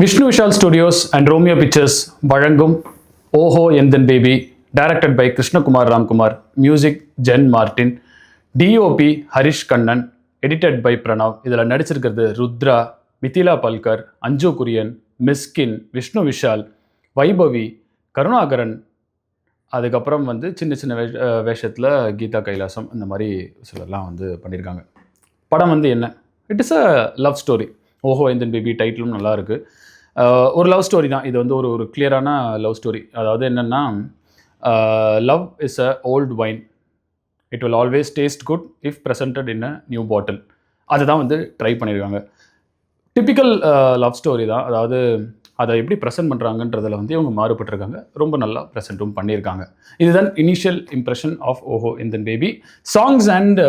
Vishnu Vishal studios and Romeo pictures வழங்கும் Oho Enthan baby directed by Krishnakumar Ramkumar music Jen Martin DOP Harish Kannan edited by Pranav. இதில் நடிச்சிருக்கிறது ருத்ரா மிதிலா பல்கர் அஞ்சு குரியன் மிஸ்கின் விஷ்ணு விஷால் வைபவி கருணாகரன். அதுக்கப்புறம் வந்து சின்ன சின்ன வேஷ வேஷத்தில் கீதா கைலாசம் இந்த மாதிரி சிலர்லாம் வந்து பண்ணியிருக்காங்க. படம் வந்து என்ன? It is a love story Oho Enthan baby டைட்டிலும் நல்லாயிருக்கு ஒரு லவ் ஸ்டோரி தான். இது வந்து ஒரு ஒரு கிளியரான லவ் ஸ்டோரி அதாவது என்னென்னா love is a old wine it will always taste good if presented in a new bottle அதுதான் வந்து ட்ரை பண்ணியிருக்காங்க டிப்பிக்கல் லவ் ஸ்டோரி தான். அதாவது அதை எப்படி ப்ரெசென்ட் பண்ணுறாங்கன்றதில் வந்து இவங்க மாறுபட்டிருக்காங்க. ரொம்ப நல்லா ப்ரெசென்ட்டும் பண்ணியிருக்காங்க இதுதான் இனிஷியல் இம்ப்ரெஷன் ஆஃப் ஓஹோ இந்த பேபி சாங்ஸ் அண்ட்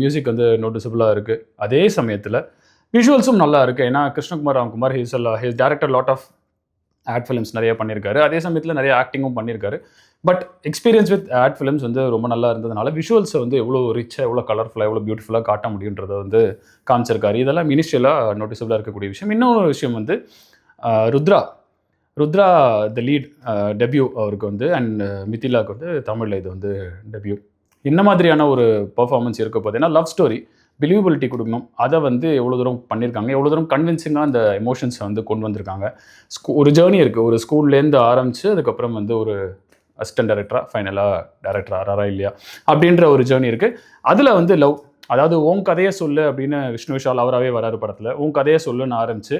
மியூசிக் வந்து நோட்டிசபிளாக இருக்குது அதே சமயத்தில் விஷுவல்ஸும் நல்லா இருக்குது ஏன்னா Krishnakumar Ramkumar his his director lot of ad films நிறைய பண்ணியிருக்காரு. அதே சமயத்தில் நிறைய ஆக்டிங்கும் பண்ணியிருக்காரு. But experience with ad films வந்து ரொம்ப நல்லா இருந்ததுனால விஷுவல்ஸை வந்து எவ்வளோ ரிச்சாக எவ்வளோ கலர்ஃபுல்லாக எவ்வளோ பியூட்டிஃபுல்லாக காட்ட முடியுன்றத வந்து காமிச்சிருக்காரு. இதெல்லாம் இனிஷியலாக நோட்டிசபிளாக இருக்கக்கூடிய விஷயம். இன்னொரு விஷயம் வந்து Rudra. Rudra the lead debut அவருக்கு வந்து அண்ட் மிதிலாவுக்கு வந்து தமிழில் இது வந்து டெபியூ என்ன மாதிரியான ஒரு பர்ஃபார்மன்ஸ் இருக்க போகுது? ஏன்னா லவ் ஸ்டோரி பிலீவபிலிட்டி கொடுக்கணும். அதை வந்து எவ்வளோ தூரம் பண்ணியிருக்காங்க எவ்வளோ தூரம் கன்வின்சிங்காக அந்த எமோஷன்ஸை வந்து கொண்டு வந்திருக்காங்க? ஸ்கூ ஒரு ஜேர்னி இருக்குது ஒரு ஸ்கூல்லேருந்து ஆரம்பித்து அதுக்கப்புறம் வந்து ஒரு அசிஸ்டன்ட் டேரக்டராக ஃபைனலாக டேரக்டர் ஆறாரா இல்லையா? அப்படின்ற ஒரு ஜேர்னி இருக்குது அதில் வந்து லவ் அதாவது உன் கதையை சொல்லு அப்படின்னு விஷ்ணு விஷால் அவராகவே வராரு படத்தில். உன் கதையை சொல்லுன்னு ஆரம்பிச்சு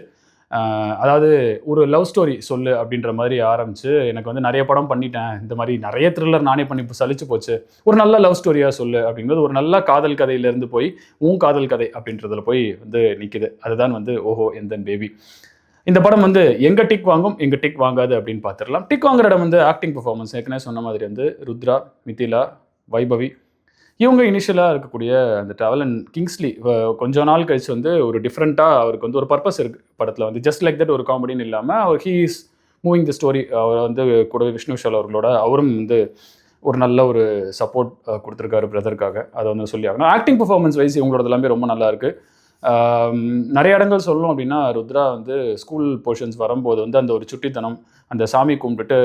அதாவது ஒரு லவ் ஸ்டோரி சொல்லு அப்படின்ற மாதிரி ஆரம்பிச்சு எனக்கு வந்து நிறைய படம் பண்ணிட்டேன். இந்த மாதிரி நிறைய த்ரில்லர் நானே பண்ணி இப்போ சலிச்சு போச்சு. ஒரு நல்ல லவ் ஸ்டோரியாக சொல்லு அப்படிங்கிறது ஒரு நல்ல காதல் கதையிலேருந்து போய் உன் காதல் கதை அப்படின்றதுல போய் வந்து நிற்குது அதுதான் வந்து ஓஹோ எந்தன் பேபி. இந்த படம் வந்து எங்கே டிக் வாங்கும் எங்கே டிக் வாங்காது அப்படின்னு பார்த்துடலாம் டிக் வாங்குற இடம் வந்து ஆக்டிங் பெர்ஃபார்மன்ஸ் ஏற்கனவே சொன்ன மாதிரி வந்து ருத்ரா மிதிலா வைபவி இவங்க இனிஷியலாக இருக்கக்கூடிய அந்த ட்ராவல் அண்ட் கிங்ஸ்லி கொஞ்ச நாள் கழிச்சு வந்து ஒரு டிஃப்ரெண்ட்டாக அவருக்கு வந்து ஒரு பர்பஸ் இருக்குது படத்தில் வந்து. ஜஸ்ட் லைக் தட் ஒரு காமெடின்னு இல்லாமல் அவர் he is moving the story அவர் வந்து கூடவே விஷ்ணு விஷால் அவர்களோட அவரும் வந்து ஒரு நல்ல ஒரு சப்போர்ட் கொடுத்துருக்காரு பிரதருக்காக அதை வந்து சொல்லி ஆகணும். ஆக்டிங் பர்ஃபார்மன்ஸ் வைஸ் இவங்களோட எல்லாமே ரொம்ப நல்லா இருக்குது நிறைய இடங்கள் சொல்லணும் அப்படின்னா ருத்ரா வந்து ஸ்கூல் போர்ஷன்ஸ் வரும்போது வந்து அந்த ஒரு சுட்டித்தனம் அந்த சாமி கும்பிட்டுட்டு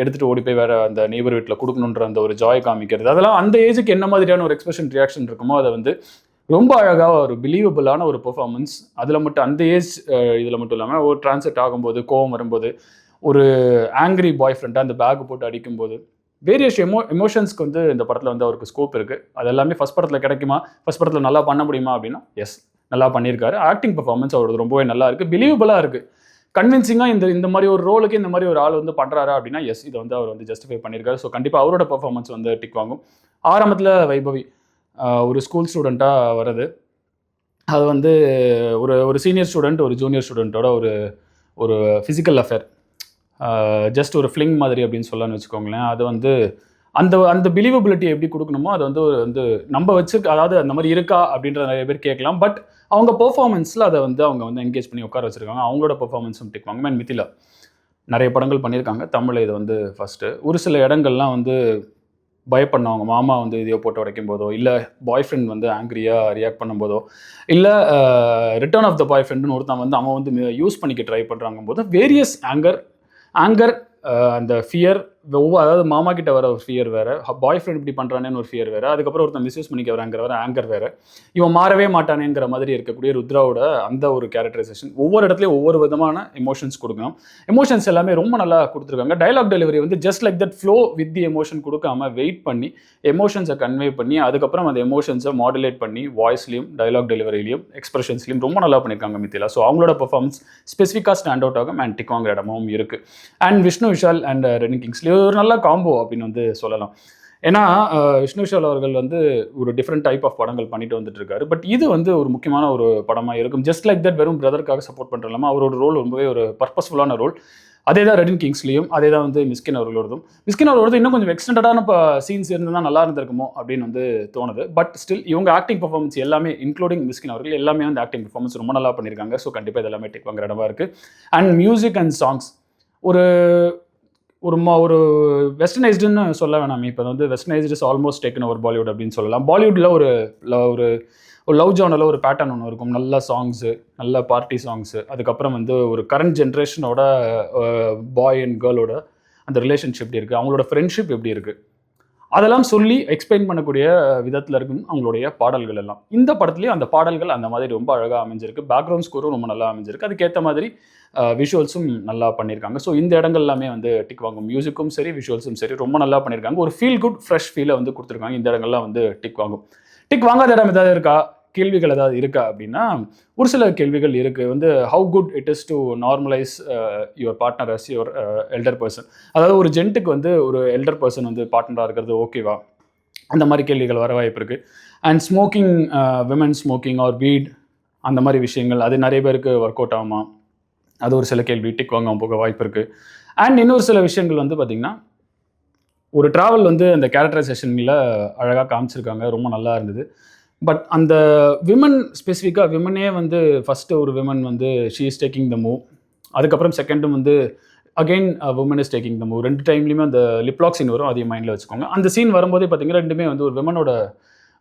எடுத்துகிட்டு ஓடி போய் வேற அந்த நெய்பர் வீட்டில் கொடுக்கணுன்ற அந்த ஒரு ஜாய் காமிக்கிறது. அதெல்லாம் அந்த ஏஜுக்கு என்ன மாதிரியான ஒரு எக்ஸ்பிரஷன் ரியாக்ஷன் இருக்குமோ அதை வந்து ரொம்ப அழகாக ஒரு பிலீவபிளான ஒரு பெர்ஃபார்மன்ஸ் அதில் மட்டும் அந்த ஏஜ் இதில் மட்டும் இல்லாமல் ஒரு டிரான்ஸ்லேட் ஆகும்போது கோவம் வரும்போது ஒரு ஆங்கிரி பாய் ஃப்ரெண்டாக அந்த பேக் போட்டு அடிக்கும்போது வேரியஸ் எமோ எமோஷன்ஸ்க்கு வந்து இந்த படத்தில் வந்து அவருக்கு ஸ்கோப் இருக்குது அது எல்லாமே ஃபஸ்ட் படத்தில் கிடைக்குமா? ஃபஸ்ட் படத்தில் நல்லா பண்ண முடியுமா அப்படின்னா எஸ் நல்லா பண்ணியிருக்காரு. ஆக்டிங் பர்ஃபார்மன்ஸ் அவரது ரொம்பவே நல்லா இருக்குது பிலீவபிளாக இருக்குது கன்வின்சிங்காக இந்த இந்த மாதிரி ஒரு ரோலுக்கு இந்த மாதிரி ஒரு ஆள் வந்து பண்ணுறாரா அப்படின்னா எஸ் இதை வந்து அவர் வந்து ஜஸ்டிஃபை பண்ணியிருக்காரு. ஸோ கண்டிப்பாக அவரோட பர்ஃபார்மன்ஸ் வந்து டிக் வாங்கும். ஆரம்பத்தில் வைபவி ஒரு ஸ்கூல் ஸ்டூடெண்ட்டாக வருது அது வந்து ஒரு ஒரு சீனியர் ஸ்டூடெண்ட் ஒரு ஜூனியர் ஸ்டூடெண்ட்டோட ஒரு ஒரு ஃபிசிக்கல் அஃபேர் ஜஸ்ட் ஒரு ஃப்ளிங் மாதிரி அப்படின்னு சொல்லலாம்னு வச்சுக்கோங்களேன். அது வந்து அந்த அந்த பிலீவபிலிட்டி எப்படி கொடுக்கணுமோ அது வந்து ஒரு வந்து நம்ம வச்சு அதாவது அந்த மாதிரி இருக்கா அப்படின்ற நிறைய பேர் கேட்கலாம். பட் அவங்க பெர்ஃபார்மன்ஸில் அதை வந்து அவங்க வந்து என்கேஜ் பண்ணி உட்கார வச்சிருக்காங்க. அவங்களோட பெர்ஃபார்மன்ஸும் டிக்குவாங்க மேன் மித்தில நிறைய படங்கள் பண்ணியிருக்காங்க. தமிழில் இது வந்து ஃபஸ்ட்டு ஒரு சில இடங்கள்லாம் வந்து பயப்படணும். மாமா வந்து இதையோ போட்டு உடைக்கும் போதோ இல்லை பாய் ஃப்ரெண்ட் வந்து ஆங்க்ரியாக ரியாக்ட் பண்ணும்போதோ இல்லை ரிட்டர்ன் ஆஃப் த பாய் ஃப்ரெண்டுன்னு ஒருத்தன் வந்து அவன் வந்து யூஸ் பண்ணிக்க ட்ரை பண்ணுறாங்க போது வேரியஸ் ஆங்கர் ஆங்கர் அந்த ஃபியர் ஒவ்வொரு அதாவது மாமா கிட்ட வர ஒரு ஃபியர் வேறு பாய் ஃப்ரெண்ட் இப்படி பண்ணுறானேன்னு ஒரு ஃபியர் வேறு அதுக்கப்புறம் ஒருத்தன் மிஸ்யூஸ் பண்ணிக்க வராங்கிற வர ஆங்கர் வேறு. இவன் மாறவே மாட்டானேங்கிற மாதிரி இருக்கக்கூடிய ருத்ராவோட அந்த ஒரு கேரக்டரைசேஷன் ஒவ்வொரு இடத்துலையும் ஒவ்வொரு விதமான எமோஷன்ஸ் கொடுக்கணும். எமோஷன்ஸ் எல்லாமே ரொம்ப நல்லா கொடுத்துருக்காங்க. டைலாக் டெலிவரி வந்து just like that flow with the emotion கொடுக்காம வெயிட் பண்ணி எமோஷன்ஸை கன்வே பண்ணி அதுக்கப்புறம் அந்த எமோஷன்ஸை மாடுலேட் பண்ணி வாய்ஸ்லையும் டைலாக் டெலிவரிலையும் எக்ஸ்பிரஷன்ஸ்லையும் ரொம்ப நல்லா பண்ணியிருக்காங்க மித்திலா. ஸோ அவங்களோட பர்ஃபார்மன்ஸ் ஸ்பெசிஃபிக்காக ஸ்டாண்ட் அவுட் ஆகும் அண்ட் டிக்காங்கிற இடமும் இருக்குது and Vishnu Vishal and Reni Kingsley ஒரு நல்ல காம்போ அப்படின்னு வந்து சொல்லலாம். ஏன்னா விஷ்ணு விஷால் அவர்கள் வந்து ஒரு டிஃப்ரெண்ட் டைப் ஆஃப் படங்கள் பண்ணிட்டு வந்துட்டு இருக்காரு பட் இது வந்து ஒரு முக்கியமான ஒரு படமாக இருக்கும். ஜஸ்ட் லைக் தட் வெறும் பிரதருக்காக சப்போர்ட் பண்ணுறலாமா அவரோட ரோல் ரொம்பவே ஒரு பர்பஸ்ஃபுல்லான ரோல் அதே தான் ரெடின் கிங்ஸ்லையும் அதே தான் வந்து மிஸ்கின் அவர்களோடதும். மிஸ்கின் அவர்களோடது இன்னும் கொஞ்சம் எக்ஸ்டெண்டடான சீன்ஸ் இருந்தால் நல்லா இருந்திருக்குமோ அப்படின்னு வந்து தோணுது. பட் ஸ்டில் இவங்க ஆக்டிங் பர்ஃபார்மன்ஸ் எல்லாமே இன்க்ளூடிங் மிஸ்கின் அவர்கள் எல்லாமே வந்து ஆக்டிங் பர்ஃபார்மன்ஸ் ரொம்ப நல்லா பண்ணியிருக்காங்க ஸோ கண்டிப்பாக இதெல்லாமே டேக் வாங்குற இடமா இருக்குது அண்ட் மியூசிக் அண்ட் சாங்ஸ் ஒரு ஒரு மா ஒரு வெஸ்டர்னைஸ்டுன்னு சொல்ல வேணாம். இப்போ வந்து வெஸ்டர்னைஸ்டு இஸ் ஆல்மோஸ்ட் டேக்கன் ஒரு பாலிவுட் அப்படின்னு சொல்லலாம். பாலிவுட்டில் ஒரு ஒரு ஒரு லவ் ஜோனில் ஒரு பேட்டர்ன் ஒன்று இருக்கும். நல்ல சாங்ஸு நல்ல பார்ட்டி சாங்ஸு அதுக்கப்புறம் வந்து ஒரு கரண்ட் ஜென்ரேஷனோட பாய் அண்ட் கேர்ளோட அந்த ரிலேஷன்ஷிப் எப்படி இருக்குது அவங்களோட ஃப்ரெண்ட்ஷிப் எப்படி இருக்குது அதெல்லாம் சொல்லி எக்ஸ்பிளைன் பண்ணக்கூடிய விதத்தில் இருக்கும் அவங்களுடைய பாடல்கள் எல்லாம். இந்த படத்துலேயும் அந்த பாடல்கள் அந்த மாதிரி ரொம்ப அழகாக அமைஞ்சிருக்கு. பேக்ரவுண்ட் ஸ்கோரும் ரொம்ப நல்லா அமைஞ்சிருக்கு. அதுக்கேற்ற மாதிரி விஷுவல்ஸும் நல்லா பண்ணியிருக்காங்க ஸோ இந்த இடங்கள் எல்லாமே வந்து டிக் வாங்கும். மியூசிக்கும் சரி விஷுவல்ஸும் சரி ரொம்ப நல்லா பண்ணியிருக்காங்க ஒரு ஃபீல் குட் ஃப்ரெஷ் ஃபீலை வந்து கொடுத்துருக்காங்க. இந்த இடங்கள்லாம் வந்து டிக் வாங்கும். டிக் வாங்காத இடம் ஏதாவது இருக்கா? கேள்விகள் ஏதாவது இருக்கா அப்படின்னா ஒரு சில கேள்விகள் இருக்குது வந்து how good it is to normalize your partner as your elder person அதாவது ஒரு ஜென்ட்டுக்கு வந்து ஒரு எல்டர் பர்சன் வந்து பார்ட்னராக இருக்கிறது ஓகேவா அந்த மாதிரி கேள்விகள் வர வாய்ப்பு இருக்குது and smoking women smoking or weed அந்த மாதிரி விஷயங்கள் அது நிறைய பேருக்கு ஒர்க் அவுட் ஆகுமா? அது ஒரு சில கேள்வி டிக் வாங்காம போக வாய்ப்பு இருக்குது அண்ட் இன்னொரு சில விஷயங்கள் வந்து பார்த்திங்கன்னா ஒரு ட்ராவல் வந்து அந்த கேரக்டரைசேஷனில் அழகாக காமிச்சிருக்காங்க ரொம்ப நல்லா இருந்தது. பட் அந்த விமன் ஸ்பெசிஃபிக்காக விமனே வந்து ஃபஸ்ட்டு ஒரு விமன் வந்து she is taking the move அதுக்கப்புறம் செகண்டும் வந்து again woman is taking the move ரெண்டு டைம்லையுமே அந்த லிப்லாக் சீன் வரும் அதையும் மைண்டில் வச்சுக்கோங்க. அந்த சீன் வரும்போதே பார்த்தீங்கன்னா ரெண்டுமே வந்து ஒரு விமனோட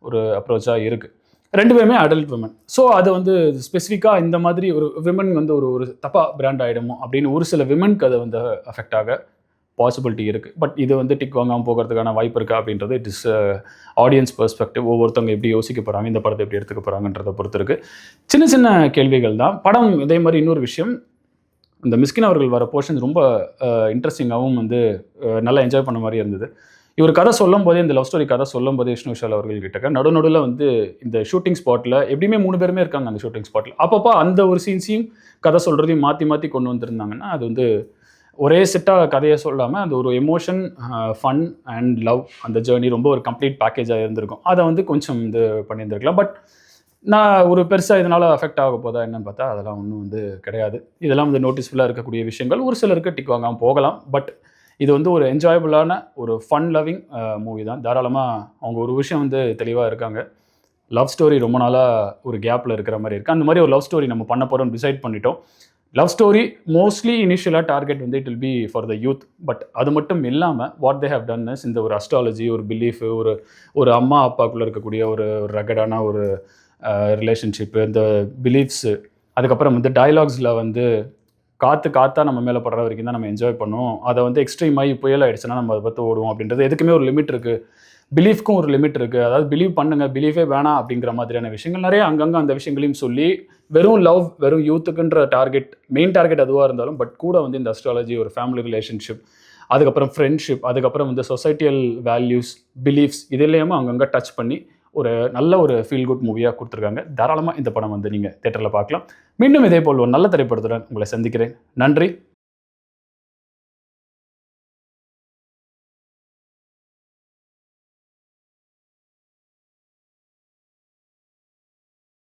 ஒரு அப்ரோச்சாக இருக்குது ரெண்டு பேருமே அடல்ட் விமன் ஸோ அது வந்து ஸ்பெசிஃபிக்காக இந்த மாதிரி ஒரு விமன் வந்து ஒரு ஒரு தப்பாக பிராண்ட் ஆகிடுமோ அப்படின்னு ஒரு சில விமனுக்கு அது வந்து அஃபெக்ட் ஆக பாசிபிலிட்டி இருக்குது பட் இது வந்து டிக் வாங்காமல் போகிறதுக்கான வாய்ப்பு இருக்கா அப்படின்றது இட் இஸ் ஆடியன்ஸ் பெர்ஸ்பெக்டிவ் ஒவ்வொருத்தவங்க எப்படி யோசிக்க போகிறாங்க இந்த படத்தை எப்படி எடுத்துக்க போகிறாங்கன்றதை பொறுத்து இருக்குது சின்ன சின்ன கேள்விகள் தான். படம் இதே மாதிரி இன்னொரு விஷயம். இந்த மிஸ்கின் அவர்கள் வர போர்ஷன்ஸ் ரொம்ப uh, இன்ட்ரெஸ்டிங்காகவும் வந்து uh, நல்லா என்ஜாய் பண்ண மாதிரி இருந்தது. இவர் கதை சொல்லும் போதே இந்த லவ் ஸ்டோரி கதை சொல்லும் போதே விஷ்ணு விஷால் அவர்கள் கிட்டக்க நடு நடுவில் வந்து இந்த ஷூட்டிங் ஸ்பாட்டில் எப்படியுமே மூணு பேருமே இருக்காங்க அந்த ஷூட்டிங் ஸ்பாட்டில் அப்பப்போ அந்த ஒரு சீன்ஸையும் கதை சொல்கிறதையும் மாற்றி மாற்றி கொண்டு வந்திருந்தாங்கன்னா அது வந்து ஒரே செட்டாக கதையை சொல்லாமல் அந்த ஒரு எமோஷன் ஃபன் அண்ட் லவ் அந்த ஜேர்னி ரொம்ப ஒரு கம்ப்ளீட் பேக்கேஜாக இருந்திருக்கும். அதை வந்து கொஞ்சம் இது பண்ணியிருந்திருக்கலாம். பட் நான் ஒரு பெருசாக இதனால் அஃபெக்ட் ஆக போதா என்னன்னு பார்த்தா அதெல்லாம் ஒன்றும் வந்து கிடையாது. இதெல்லாம் வந்து நோட்டீஸ்ஃபுல்லாக இருக்கக்கூடிய விஷயங்கள். ஒரு சிலருக்கு டிக் வாங்காமல் போகலாம். பட் இது வந்து ஒரு என்ஜாயபுளான ஒரு ஃபன் லவ்விங் மூவி தான். தாராளமாக அவங்க ஒரு விஷயம் வந்து தெளிவாக இருக்காங்க. லவ் ஸ்டோரி ரொம்ப நாளாக ஒரு கேப்பில் இருக்கிற மாதிரி இருக்குது அந்த மாதிரி ஒரு லவ் ஸ்டோரி நம்ம பண்ண போகிறோம்னு டிசைட் பண்ணிட்டோம். லவ் ஸ்டோரி மோஸ்ட்லி இனிஷியலாக டார்கெட் வந்து it will be for the youth but அது மட்டும் இல்லாமல் வாட் தே ஹேவ் டன்னஸ் இந்த ஒரு அஸ்ட்ராலஜி ஒரு பிலீஃப் ஒரு ஒரு அம்மா அப்பாக்குள்ளே இருக்கக்கூடிய ஒரு ஒரு ரகடான ஒரு ரிலேஷன்ஷிப்பு இந்த பிலீஃப்ஸு அதுக்கப்புறம் வந்து டைலாக்ஸில் வந்து காற்று காற்றா நம்ம மேலே படுற வரைக்கும் தான் நம்ம என்ஜாய் பண்ணுவோம். அதை வந்து எக்ஸ்ட்ரீம் ஆகி புயல் ஆயிடுச்சுன்னா நம்ம அதை பார்த்து ஓடுவோம் அப்படின்றது எதுக்குமே ஒரு லிமிட் இருக்குது பிலீஃப்க்கும் ஒரு லிமிட் இருக்குது அதாவது பிலீவ் பண்ணுங்க பிலீஃபே வேணாம் அப்படிங்கிற மாதிரியான விஷயங்கள் நிறைய அங்கங்கே அந்த விஷயங்களையும் சொல்லி வெறும் லவ் வெறும் யூத்துக்குன்ற டார்கெட் மெயின் டார்கெட் அதுவாக இருந்தாலும் பட் கூட வந்து இந்த அஸ்ட்ராலஜி ஒரு ஃபேமிலி ரிலேஷன்ஷிப் அதுக்கப்புறம் ஃப்ரெண்ட்ஷிப் அதுக்கப்புறம் வந்து சொசைட்டியல் வேல்யூஸ் பிலீஃப்ஸ் இதுலேயுமே அங்கங்கே டச் பண்ணி ஒரு நல்ல ஒரு ஃபீல் குட் மூவியாக கொடுத்துருக்காங்க. தாராளமாக இந்த படம் வந்து நீங்கள் தேட்டரில் பார்க்கலாம். மீண்டும் இதே போல் ஒரு நல்ல திரைப்படத்துடன் உங்களை சந்திக்கிறேன். நன்றி.